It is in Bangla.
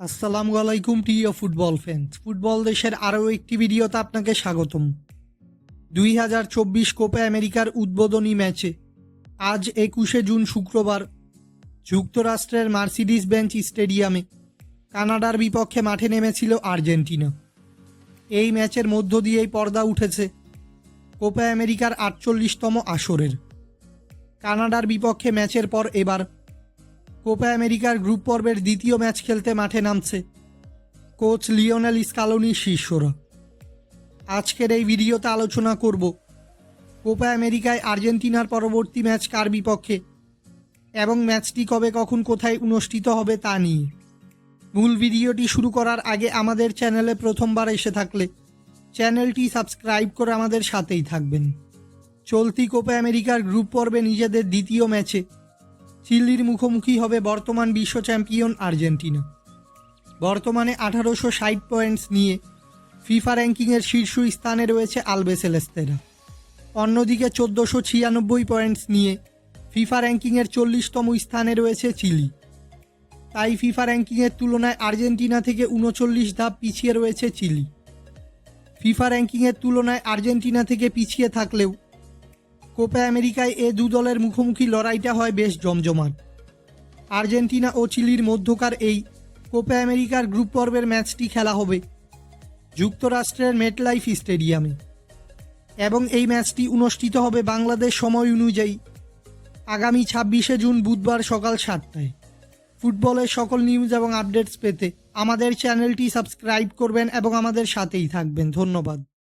আসসালামু আলাইকুম, প্রিয় ফুটবল ফ্যান্স ফুটবল দেশের আরও একটি ভিডিওতে আপনাকে স্বাগতম। দুই হাজার চব্বিশ কোপা আমেরিকার উদ্বোধনী ম্যাচে আজ একুশে জুন শুক্রবার যুক্তরাষ্ট্রের মার্সিডিস বেঞ্চ স্টেডিয়ামে কানাডার বিপক্ষে মাঠে নেমেছিল আর্জেন্টিনা। এই ম্যাচের মধ্য দিয়েই পর্দা উঠেছে কোপা আমেরিকার আটচল্লিশতম আসরের। কানাডার বিপক্ষে ম্যাচের পর এবার কোপা আমেরিকার গ্রুপ পর্বের দ্বিতীয় ম্যাচ খেলতে মাঠে নামছে কোচ লিওনেল স্কালোনির শিষ্যরা। আজকের এই ভিডিওতে আলোচনা করব কোপা আমেরিকায় আর্জেন্টিনার পরবর্তী ম্যাচ কার বিপক্ষে এবং ম্যাচটি কবে কখন কোথায় অনুষ্ঠিত হবে তা নিয়ে। মূল ভিডিওটি শুরু করার আগে আমাদের চ্যানেলে প্রথমবার এসে থাকলে চ্যানেলটি সাবস্ক্রাইব করে আমাদের সাথেই থাকবেন। চলতি কোপা আমেরিকার গ্রুপ পর্বে নিজেদের দ্বিতীয় ম্যাচে চিলির মুখোমুখি হবে বর্তমান বিশ্ব চ্যাম্পিয়ন আর্জেন্টিনা। বর্তমানে আঠারোশো ষাট পয়েন্টস নিয়ে ফিফা র্যাঙ্কিংয়ের শীর্ষ স্থানে রয়েছে আলবেসেলেস্তেরা অন্যদিকে চোদ্দোশো ছিয়ানব্বই পয়েন্টস নিয়ে ফিফা র্যাঙ্কিংয়ের চল্লিশতম স্থানে রয়েছে চিলি। তাই ফিফা র্যাঙ্কিংয়ের তুলনায় আর্জেন্টিনা থেকে উনচল্লিশ ধাপ পিছিয়ে রয়েছে চিলি। ফিফা র্যাঙ্কিংয়ের তুলনায় আর্জেন্টিনা থেকে পিছিয়ে থাকলেও কোপা আমেরিকায় এ দু দলের মুখোমুখি লড়াইটা হয় বেশ জমজমাট। আর্জেন্টিনা ও চিলির মধ্যকার এই কোপা আমেরিকার গ্রুপ পর্বের ম্যাচটি খেলা হবে যুক্তরাষ্ট্রের মেটলাইফ স্টেডিয়ামে। এবং এই ম্যাচটি অনুষ্ঠিত হবে বাংলাদেশ সময় অনুযায়ী আগামী ছাব্বিশে জুন বুধবার সকাল সাতটায়। ফুটবলের সকল নিউজ এবং আপডেটস পেতে আমাদের চ্যানেলটি সাবস্ক্রাইব করবেন এবং আমাদের সাথেই থাকবেন। ধন্যবাদ।